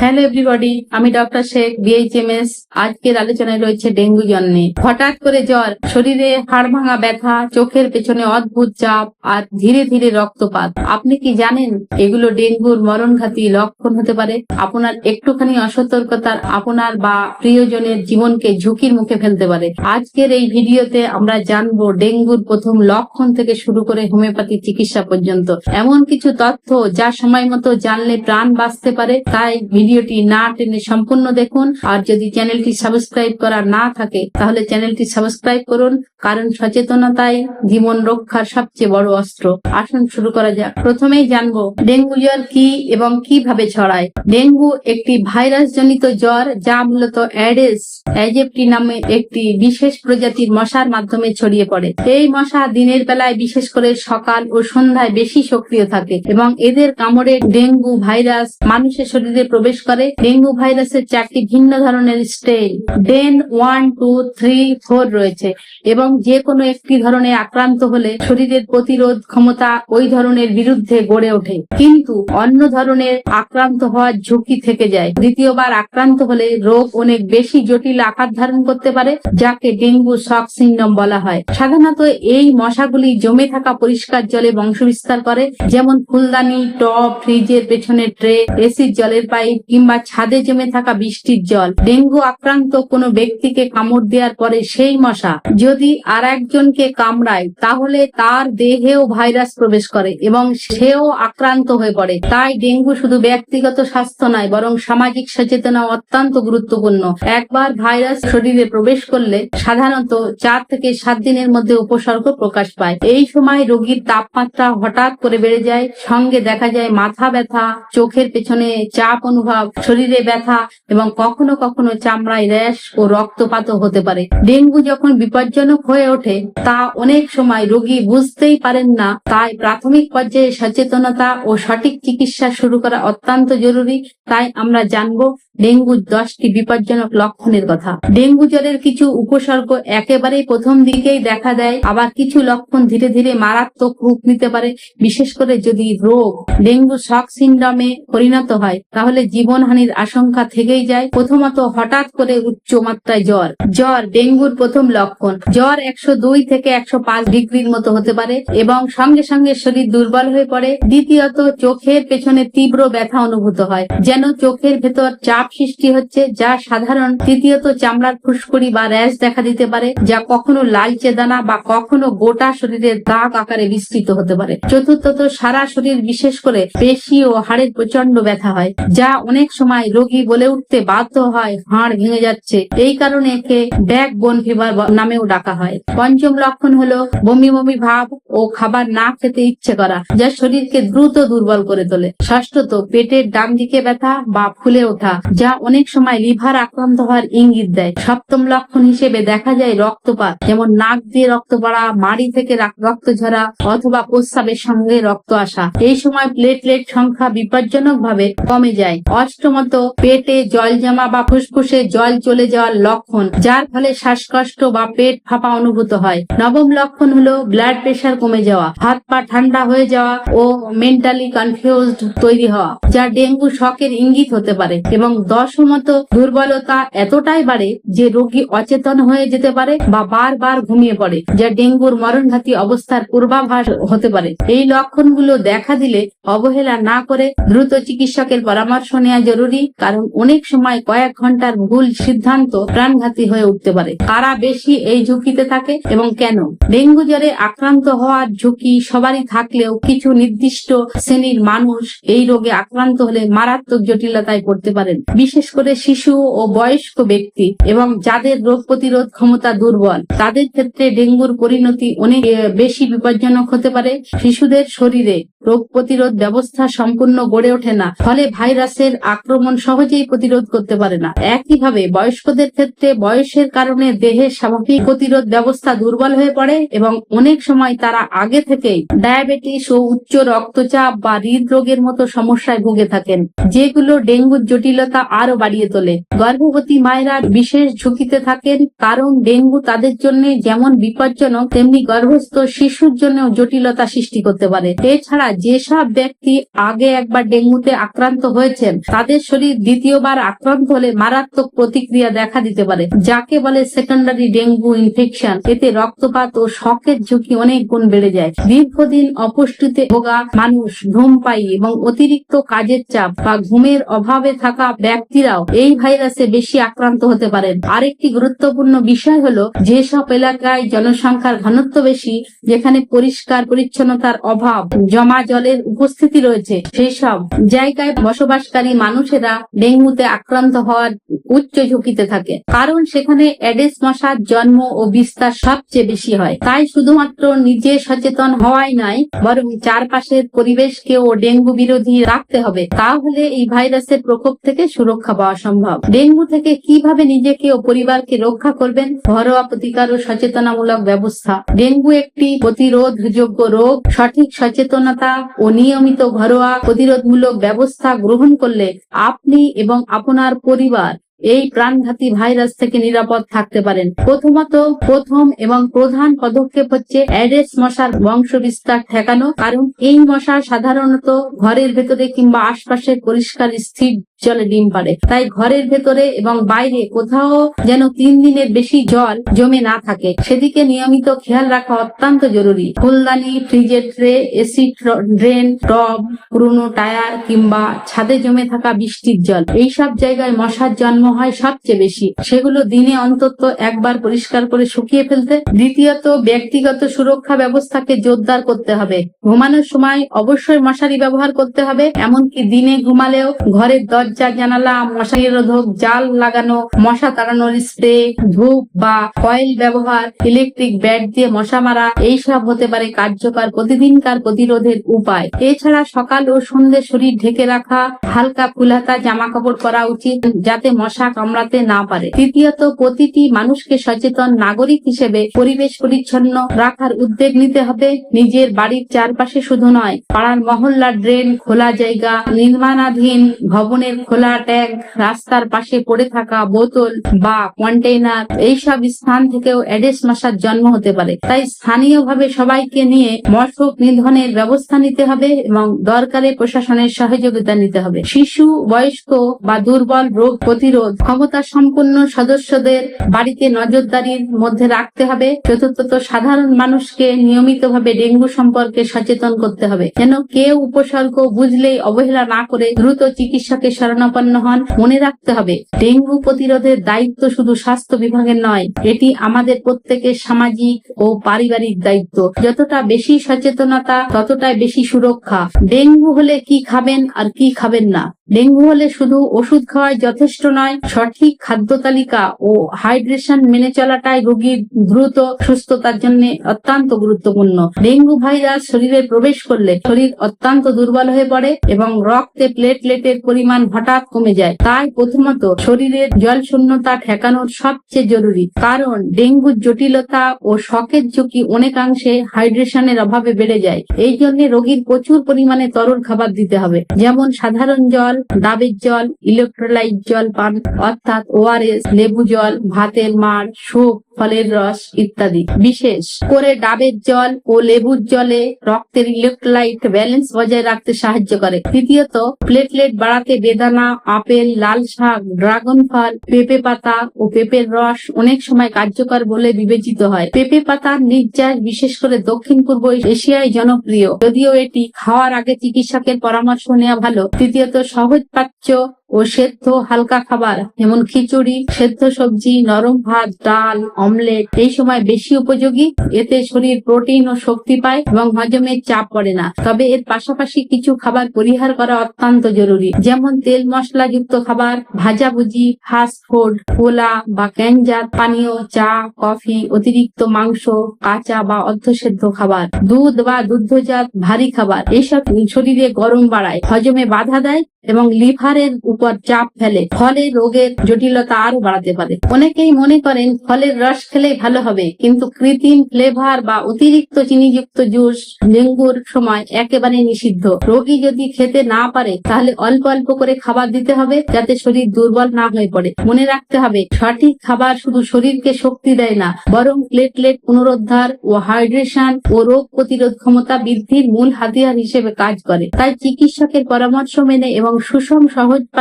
Hello everybody আমি doctor Sheikh BHMS আজকের আলোচনায় রয়েছে ডেঙ্গু নিয়ে হঠাৎ করে জ্বর, শরীরে হাড় ভাঙা ব্যথা, চোখের পেছনে অদ্ভুত চাপ, আর ধীরে ধীরে রক্তপাত। আপনি কি জানেন, এগুলো ডেঙ্গুর মরণঘাতী লক্ষণ হতে পারে? আপনার একটুখানি অসতর্কতার আপনার বা প্রিয়জনের জীবনকে ঝুঁকির মুখে ফেলতে পারে। আজকের এই ভিডিওতে আমরা জানব ডেঙ্গুর প্রথম লক্ষণ থেকে শুরু করে হোমিওপ্যাথি চিকিৎসা পর্যন্ত। এমন কিছু তথ্য যা সময় মতো জানলে প্রাণ বাঁচতে পারে, তাই ভিডিওটি না টেনে সম্পূর্ণ দেখুন। আর যদি চ্যানেলটি সাবস্ক্রাইব করা না থাকে, তাহলে চ্যানেলটি সাবস্ক্রাইব করুন, কারণ সচেতনতাই জীবন রক্ষার সবচেয়ে বড় অস্ত্র। আসুন শুরু করা যাক। প্রথমেই জানব, ডেঙ্গু জ্বর কি এবং কীভাবে ছড়ায়? ডেঙ্গু একটি ভাইরাস জনিত জ্বর যা মূলত অ্যাডেস অ্যাজেপ্টি নামে একটি বিশেষ প্রজাতির মশার মাধ্যমে ছড়িয়ে পড়ে। এই মশা দিনের বেলায় বিশেষ করে সকাল ও সন্ধ্যায় বেশি সক্রিয় থাকে এবং এদের কামড়ে ডেঙ্গু ভাইরাস মানুষের শরীরে প্রবেশ করে ডেঙ্গু ভাইরাসের চারটি ভিন্ন ধরনের স্টেন ডেন ওয়ান টু থ্রি ফোর রয়েছে এবং যে কোনো একটি ধরনের আক্রান্ত হলে শরীরের প্রতিরোধ ক্ষমতা ওই ধরনের বিরুদ্ধে গড়ে ওঠে। কিন্তু অন্য ধরনের আক্রান্ত হওয়ার ঝুঁকি থেকে যায়। দ্বিতীয়বার আক্রান্ত হলে রোগ অনেক বেশি জটিল আকার ধারণ করতে পারে, যাকে ডেঙ্গু শক সিন্ড্রোম বলা হয়। সাধারণত এই মশাগুলি জমে থাকা পরিষ্কার জলে বংশবিস্তার করে, যেমন ফুলদানি, টব, ফ্রিজের পেছনে ট্রে, এসির জলের পাইপ কিংবা ছাদে জমে থাকা বৃষ্টির জল, ডেঙ্গু আক্রান্ত কোনো ব্যক্তিকে কামড় দেওয়ার পরে সেই মশা যদি আর একজনকে কামড়ায়, তাহলে তার দেহেও ভাইরাস প্রবেশ করে এবং সেও আক্রান্ত হয়ে পড়ে। তাই ডেঙ্গু শুধু ব্যক্তিগত স্বাস্থ্য নয়, বরং সামাজিক সচেতনা অত্যন্ত গুরুত্বপূর্ণ। একবার ভাইরাস শরীরে প্রবেশ করলে সাধারণত চার থেকে সাত দিনের মধ্যে উপসর্গ প্রকাশ পায়। এই সময় রোগীর তাপমাত্রা হঠাৎ করে বেড়ে যায়, সঙ্গে দেখা যায় মাথা ব্যথা, চোখের পেছনে চাপ অনুভব শরীরে ব্যথা এবং কখনো কখনো চামড়ায় র্যাশ ও রক্তপাতও হতে পারে। ডেঙ্গু যখন বিপজ্জনক হয়ে ওঠে, তা অনেক সময় রোগী বুঝতেই পারেন না। তাই প্রাথমিক পর্যায়ে সচেতনতা ও সঠিক চিকিৎসা শুরু করা অত্যন্ত জরুরি। তাই আমরা জানব ডেঙ্গুর দশটি বিপজ্জনক লক্ষণের কথা। ডেঙ্গু জ্বরের কিছু উপসর্গ একেবারেই প্রথম দিকেই দেখা দেয়। আবার কিছু লক্ষণ ধীরে ধীরে মারাত্মক রূপ নিতে পারে। বিশেষ করে যদি রোগ, ডেঙ্গু শক সিন্ড্রোমে পরিণত হয়, তাহলে জীবনহানির আশঙ্কা থেকেই যায়। প্রথমত হঠাৎ করে উচ্চ মাত্রায় জ্বর। জ্বর ডেঙ্গুর প্রথম লক্ষণ। জ্বর একশো দুই থেকে একশো পাঁচ ডিগ্রির মতো হতে পারে এবং সঙ্গে সঙ্গে শরীর দুর্বল হয়ে পড়ে। দ্বিতীয়ত, চোখের পেছনে তীব্র ব্যথা অনুভূত হয়, যেন চোখের ভেতর চাপ সৃষ্টি হচ্ছে, যা সাধারণ। তৃতীয়ত, চামড়ার ফুসকুড়ি বা র্যাশ দেখা দিতে পারে, যা কখনো লালচে দানা বা কখনো গোটা শরীরের দাগ আকারে বিস্তৃত হতে পারে। চতুর্থত, সারা শরীর বিশেষ করে পেশি ও হাড়ের প্রচণ্ড ব্যথা হয়, যা অনেক সময় রোগী বলে উঠতে বাধ্য হয়, হাড় ভেঙে যাচ্ছে। এই কারণে একে ব্যাক বোন ফিভার নামেও ডাকা হয়। পঞ্চম লক্ষণ হলো বমি বমি ভাব ও খাবার না খেতে ইচ্ছে করা, যা শরীরকে দ্রুত দুর্বল করে তোলে। ষষ্ঠত, পেটের ডান দিকে ব্যথা বা ফুলে ওঠা, যা অনেক সময় লিভার আক্রান্ত হওয়ার ইঙ্গিত দেয়। সপ্তম লক্ষণ হিসেবে দেখা যায় রক্তপাত, যেমন নাক দিয়ে রক্ত পড়া, মাড়ি থেকে রক্ত ঝরা, অথবা প্রস্রাবের সঙ্গে রক্ত আসা। এই সময় প্লেটলেট সংখ্যা বিপজ্জনক ভাবে কমে যায়। অষ্টমত, পেটে জল জমা বা ফুসফুসে জল চলে যাওয়ার লক্ষণ, যার ফলে শ্বাসকষ্ট বা পেট ফাঁপা অনুভূত হয়। নবম লক্ষণ হলো ব্লাড প্রেশার কমে যাওয়া। হাত পা ঠান্ডা হয়ে যাওয়া ও মেন্টালি কনফিউজড তৈরি হওয়া, যা ডেঙ্গু শকের ইঙ্গিত হতে পারে এবং দশমত দুর্বলতা এতটাই বাড়ে যে রোগী অচেতন হয়ে যেতে পারে বা বারবার ঘুমিয়ে পড়ে, যা ডেঙ্গুর মরণঘাতী অবস্থার পূর্বাভাস হতে পারে। এই লক্ষণগুলো দেখা দিলে অবহেলা না করে দ্রুত চিকিৎসকের পরামর্শ নেওয়া জরুরি, কারণ অনেক সময় কয়েক ঘণ্টার ভুল সিদ্ধান্ত প্রাণঘাতী হয়ে উঠতে পারে। কারা বেশি এই ঝুঁকিতে থাকে এবং কেন? ডেঙ্গু জ্বরে আক্রান্ত হওয়ার ঝুঁকি সবারই থাকলেও কিছু নির্দিষ্ট শ্রেণির মানুষ এই রোগে আক্রান্ত হলে মারাত্মক জটিলতায় পড়তে পারেন। বিশেষ করে শিশু ও বয়স্ক ব্যক্তি এবং যাদের রোগ প্রতিরোধ ক্ষমতা দুর্বল, তাদের ক্ষেত্রে ডেঙ্গুর পরিণতি অনেক বেশি বিপজ্জনক হতে পারে। শিশুদের শরীরে রোগ প্রতিরোধ ব্যবস্থা সম্পূর্ণ গড়ে ওঠে না, ফলে ভাইরাসের আক্রমণ সহজেই প্রতিরোধ করতে পারে না। একইভাবে বয়স্কদের ক্ষেত্রে বয়সের কারণে দেহের স্বাভাবিক প্রতিরোধ ব্যবস্থা দুর্বল হয়ে পড়ে এবং অনেক সময় তারা আগে থেকেই ডায়াবেটিস ও উচ্চ রক্তচাপ বা হৃদরোগের মতো সমস্যায় ভুগে থাকেন, যেগুলো ডেঙ্গুর জটিলতা আরও বাড়িয়ে তোলে। গর্ভবতী মায়েরা বিশেষ ঝুঁকিতে থাকেন, কারণ ডেঙ্গু তাদের জন্য যেমন বিপজ্জনক, তেমনি গর্ভস্থ শিশুর জন্য জটিলতা সৃষ্টি করতে পারে। এছাড়া যেসব ব্যক্তি আগে একবার ডেঙ্গুতে আক্রান্ত হয়েছেন, তাদের শরীর দ্বিতীয়বার আক্রান্ত হলে মারাত্মক প্রতিক্রিয়া দেখা দিতে পারে, যাকে বলে সেকেন্ডারি ডেঙ্গু ইনফেকশন এতে রক্তপাত ও শকের ঝুঁকি অনেক গুণ বেড়ে যায়। দীর্ঘদিন অপুষ্টিতে ভোগা মানুষ ধূমপায়ী এবং অতিরিক্ত কাজের চাপ বা ঘুমের অভাবে থাকা ব্যক্তিরাও এই ভাইরাসে বেশি আক্রান্ত হতে পারেন। আরেকটি গুরুত্বপূর্ণ বিষয় হলো, যেসব এলাকায় জনসংখ্যার ঘনত্ব বেশি, যেখানে পরিষ্কার পরিচ্ছন্নতার অভাব, জমা জলের উপস্থিতি রয়েছে সেই সব জায়গায় বসবাসকারী মানুষেরা ডেঙ্গুতে আক্রান্ত হওয়ার উচ্চ ঝুঁকিতে থাকে। কারণ সেখানে অ্যাডেস মশার জন্ম ও বিস্তার সবচেয়ে বেশি হয়। তাই শুধুমাত্র নিজে সচেতন হওয়াই নাই, বরং চারপাশের পরিবেশকেও ডেঙ্গু বিরোধী রাখতে হবে। তাহলে এই ভাইরাসের প্রকোপ থেকে সুরক্ষা পাওয়া সম্ভব। ডেঙ্গু থেকে কীভাবে নিজেকে ও পরিবারকে রক্ষা করবেন? ঘরোয়া প্রতিকার ও সচেতনামূলক ব্যবস্থা। ডেঙ্গু একটি প্রতিরোধযোগ্য রোগ। সঠিক সচেতনতা ও নিয়মিত ঘরোয়া প্রতিরোধমূলক ব্যবস্থা গ্রহণ করলে আপনি এবং আপনার পরিবার এই প্রাণঘাতী ভাইরাস থেকে নিরাপদ থাকতে পারেন। প্রথমত, প্রথম এবং প্রধান পদক্ষেপ হচ্ছে অ্যাডেস মশার বংশ বিস্তার ঠেকানো। কারণ এই মশা সাধারণত ঘরের ভেতরে কিংবা আশপাশে পরিষ্কার, স্থির জলে ডিম পাড়ে। তাই ঘরের ভেতরে এবং বাইরে কোথাও যেন তিন দিনের বেশি জল জমে না থাকে। সেদিকে নিয়মিত খেয়াল রাখা অত্যন্ত জরুরি। ফুলদানি, ফ্রিজের ট্রে, এসি ড্রেন, টব, পুরনো টায়ার কিংবা ছাদে জমে থাকা বৃষ্টির জল। এই সব জায়গায় মশার জন্ম হয় সবচেয়ে বেশি। সেগুলো দিনে অন্তত একবার পরিষ্কার করে শুকিয়ে ফেলতে, দ্বিতীয়ত ব্যক্তিগত সুরক্ষা ব্যবস্থাকে জোরদার করতে হবে। ঘুমানোর সময় অবশ্যই মশারি ব্যবহার করতে হবে, এমনকি দিনে ঘুমালেও ঘরের দরজা জানালা মশারি রোধক, জাল লাগানো, মশা তাড়ানোর স্প্রে, ধূপ বা কয়েল ব্যবহার, ইলেকট্রিক ব্যাট দিয়ে মশা মারা, এইসব হতে পারে কার্যকর প্রতিদিনকার প্রতিরোধের উপায়। এছাড়া সকাল ও সন্ধ্যে শরীর ঢেকে রাখা, হালকা ফুলহাতা জামা কাপড় পরা উচিত যাতে মশা কামড়াতে না পারে। তৃতীয়ত, প্রতিটি মানুষকে সচেতন নাগরিক হিসেবে পরিবেশ পরিচ্ছন্ন রাখার উদ্যোগ নিতে হবে। নিজের বাড়ির চারপাশে শুধু নয়, পাড়ার মহল্লার ড্রেন, খোলা জায়গা, নির্মাণাধীন ভবনের খোলা ট্যাঙ্ক রাস্তার পাশে পড়ে থাকা বোতল বা কন্টেইনার, এইসব স্থান থেকেও অ্যাডেস মশার জন্ম হতে পারে। তাই স্থানীয়ভাবে সবাইকে নিয়ে মশক নিধনের ব্যবস্থা নিতে হবে এবং দরকারে প্রশাসনের সহযোগিতা নিতে হবে। শিশু, বয়স্ক বা দুর্বল রোগ প্রতিরোধ ক্ষমতা সম্পন্ন সদস্যদের বাড়িতে নজরদারির মধ্যে রাখতে হবে। চতুর্থত, সাধারণ মানুষকে নিয়মিতভাবে ডেঙ্গু সম্পর্কে সচেতন করতে হবে। যেন কেউ উপসর্গ বুঝলেই অবহেলা না করে দ্রুত চিকিৎসকের শরণাপন্ন হন। মনে রাখতে হবে, ডেঙ্গু প্রতিরোধের দায়িত্ব শুধু স্বাস্থ্য বিভাগের নয়, এটি আমাদের প্রত্যেকের সামাজিক ও পারিবারিক দায়িত্ব। যতটা বেশি সচেতনতা, ততটাই বেশি সুরক্ষা। ডেঙ্গু হলে কি খাবেন আর কি খাবেন না? ডেঙ্গু হলে শুধু ওষুধ খাওয়াই যথেষ্ট নয়, সঠিক খাদ্য তালিকা ও হাইড্রেশন মেনে চলাটাই রোগীর দ্রুত সুস্থতার জন্য অত্যন্ত গুরুত্বপূর্ণ। ডেঙ্গু ভাইরাস শরীরে প্রবেশ করলে শরীর অত্যন্ত দুর্বল হয়ে পড়ে এবং রক্তে প্লেটলেটের পরিমাণ হঠাৎ কমে যায়। তাই প্রথমত শরীরের জল শূন্যতা ঠেকানোর সবচেয়ে জরুরি। কারণ ডেঙ্গুর জটিলতা ও শখের ঝুঁকি অনেকাংশে হাইড্রেশনের অভাবে বেড়ে যায়। এই জন্য রোগীর প্রচুর পরিমাণে তরল খাবার দিতে হবে। যেমন সাধারণ জল ডাবের জল ইলেকট্রোলাইট জল পান, অর্থাৎ ওআরএস লেবু জল, ভাতের মাড় স্যুপ ফলের রস ইত্যাদি। বিশেষ করে ডাবের জল ও লেবুর জলে রক্তের ইলেকট্রোলাইট ব্যালেন্স বজায় রাখতে সাহায্য করে। তৃতীয়ত প্লেটলেট বাড়াতে বেদানা, আপেল, লাল শাক ড্রাগন ফল, পেঁপে পাতা ও পেঁপের রস অনেক সময় কার্যকর বলে বিবেচিত হয়। পেঁপে পাতার নির্যাস, বিশেষ করে দক্ষিণ পূর্ব এশিয়ায় জনপ্রিয়। যদিও এটি খাওয়ার আগে চিকিৎসকের পরামর্শ নেওয়া ভালো। তৃতীয়ত, সহজ পাচ্য ও সেদ্ধ হালকা খাবার, যেমন খিচুড়ি, সেদ্ধ সবজি, নরম ভাত, ডাল, অমলেট, এই সময় বেশি উপযোগী। এতে শরীর প্রোটিন ও শক্তি পায় এবং হজমের চাপ পড়ে না। তবে এর পাশাপাশি কিছু খাবার পরিহার করা অত্যন্ত জরুরি, যেমন তেল মশলা যুক্ত খাবার ভাজাভুজি ফাস্ট ফুড কোলা বা ক্যানজাত পানীয় চা, কফি, অতিরিক্ত মাংস, কাঁচা বা অর্ধসেদ্ধ খাবার, দুধ বা দুগ্ধজাত ভারী খাবার এইসব শরীরে গরম বাড়ায়, হজমে বাধা দেয় এবং লিভারের উপর চাপ ফেলে। ফলে রোগের জটিলতা আরও বাড়াতে পারে। অনেকেই মনে করেন ফলের রস খেলেই ভালো হবে, কিন্তু কৃত্রিম ফ্লেভার বা অতিরিক্ত চিনিযুক্ত জুস ডেঙ্গুর সময় একেবারে নিষিদ্ধ। রোগী যদি খেতে না পারে, তাহলে অল্প অল্প করে খাবার দিতে হবে যাতে শরীর দুর্বল না হয়ে পড়ে। মনে রাখতে হবে, সঠিক খাবার শুধু শরীরকে শক্তি দেয় না, বরং প্লেটলেট পুনরুদ্ধার ও হাইড্রেশন ও রোগ প্রতিরোধ ক্ষমতা বৃদ্ধির মূল হাতিয়ার হিসেবে কাজ করে। তাই চিকিৎসকের পরামর্শ মেনে এবং সুষম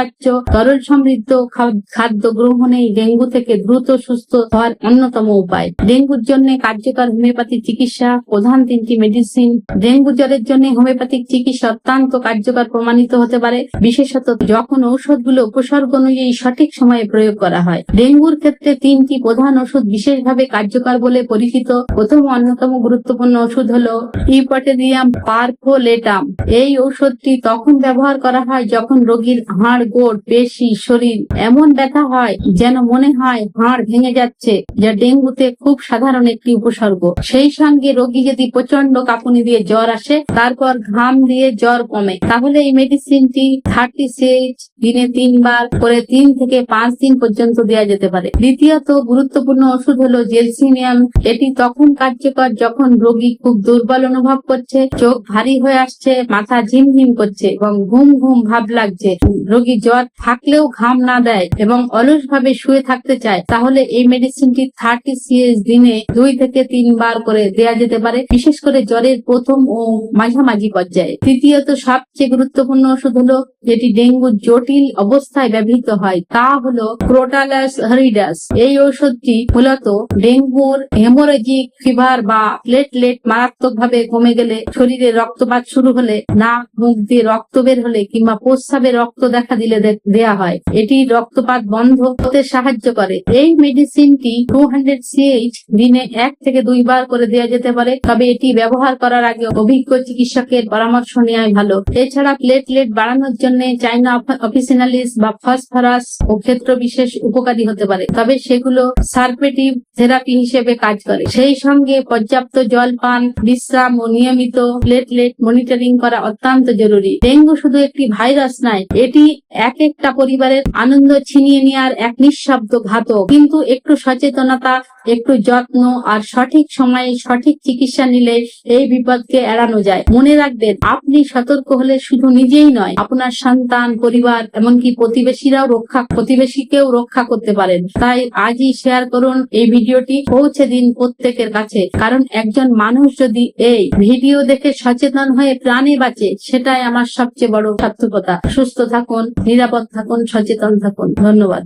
সহজপাচ্য তরল সমৃদ্ধ খাদ্য গ্রহণেই ডেঙ্গু থেকে দ্রুত সুস্থ হওয়ার অন্যতম উপায়। ডেঙ্গুর জন্য কার্যকর হোমিওপ্যাথি চিকিৎসা, প্রধান তিনটি মেডিসিন। ডেঙ্গু জ্বরের জন্য হোমিওপ্যাথিক চিকিৎসা অত্যন্ত কার্যকর প্রমাণিত হতে পারে। বিশেষত যখন ঔষধগুলো উপসর্গ অনুযায়ী সঠিক সময়ে প্রয়োগ করা হয়। ডেঙ্গুর ক্ষেত্রে তিনটি প্রধান ওষুধ বিশেষভাবে কার্যকর বলে পরিচিত। প্রথম অন্যতম গুরুত্বপূর্ণ ওষুধ হলো ইপটেরিয়াম পারফোলেটাম। এই ঔষধটি তখন ব্যবহার করা হয় যখন রোগীর হাড় গোড় পেশি শরীর এমন ব্যথা হয় যেন মনে হয় হাড় ভেঙে যাচ্ছে, যা ডেঙ্গুতে খুব সাধারণ একটি উপসর্গ। সেই সঙ্গে রোগী যদি প্রচণ্ড কাঁপুনি দিয়ে জ্বর আসে, তারপর ঘাম দিয়ে জ্বর কমে। তাহলে এই মেডিসিনটি থার্টি সিক্স দিনে তিনবার করে তিন থেকে পাঁচ দিন পর্যন্ত দেওয়া যেতে পারে। দ্বিতীয়ত গুরুত্বপূর্ণ ওষুধ হলো জেলসিনিয়াম। এটি তখন কার্যকর যখন রোগী খুব দুর্বল অনুভব করছে, চোখ ভারী হয়ে আসছে, মাথা ঝিমঝিম করছে এবং ঘুম ঘুম ভাব লাগছে। রোগী জ্বর থাকলেও ঘাম না দেয় এবং অলস ভাবে শুয়ে থাকতে চায়, তাহলে এই মেডিসিনটি থার্টি সিএস দিনে দুই থেকে তিনবার করে দেয়া যেতে পারে, বিশেষ করে জ্বরের প্রথম ও মাঝামাঝি পর্যায়ে। তৃতীয়ত, সবচেয়ে গুরুত্বপূর্ণ ওষুধ হলো যেটি ডেঙ্গু জটিল অবস্থায় ব্যবহৃত হয়, তা হলো ক্রোটালাস হরিডাস এই ঔষধটি মূলত ডেঙ্গুর হেমোরেজিক ফিভার বা প্লেটলেট মারাত্মকভাবে কমে গেলে শরীরে রক্তপাত শুরু হলে নাক, মুখ দিয়ে রক্ত বের হলে কিংবা প্রস্রাবে রক্ত দেখা দিলে দে- দেয়া হয়। এটি রক্তপাত বন্ধ হতে সাহায্য করে। এই মেডিসিনটি টু হান্ড্রেড সিএইচ দিনে এক থেকে দুইবার করে দেওয়া যেতে পারে, তবে এটি ব্যবহার করার আগে অভিজ্ঞ চিকিৎসকের পরামর্শ নেওয়াই ভালো। এছাড়া প্লেটলেট বাড়ানোর জন্য চাইনা অফিসিনালিস বা ফসফরাস ও ক্ষেত্র বিশেষ উপকারী হতে পারে, তবে সেগুলো সার্পেটিভ থেরাপি হিসেবে কাজ করে। সেই সঙ্গে পর্যাপ্ত জল পান, বিশ্রাম ও নিয়মিত প্লেটলেট মনিটরিং করা অত্যন্ত জরুরি। ডেঙ্গু শুধু একটি ভাইরাস নয়, এটি এক একটা পরিবারের আনন্দ ছিনিয়ে নেওয়ার এক নিঃশব্দ ঘাতক। কিন্তু একটু সচেতনতা, একটু যত্ন আর সঠিক সময়ে সঠিক চিকিৎসা নিলে এই বিপদকে এড়ানো যায়। মনে রাখবেন, আপনি সতর্ক হলে শুধু নিজেই নয়, আপনার সন্তান, পরিবার, এমনকি প্রতিবেশীরাও রক্ষা, প্রতিবেশীকেও রক্ষা করতে পারেন। তাই আজই শেয়ার করুন এই ভিডিওটি, পৌঁছে দিন প্রত্যেকের কাছে। কারণ একজন মানুষ যদি এই ভিডিও দেখে সচেতন হয়ে প্রাণে বাঁচে, সেটাই আমার সবচেয়ে বড় সার্থকতা। সুস্থ থাকুন নিরাপদ থাকুন সচেতন থাকুন। ধন্যবাদ।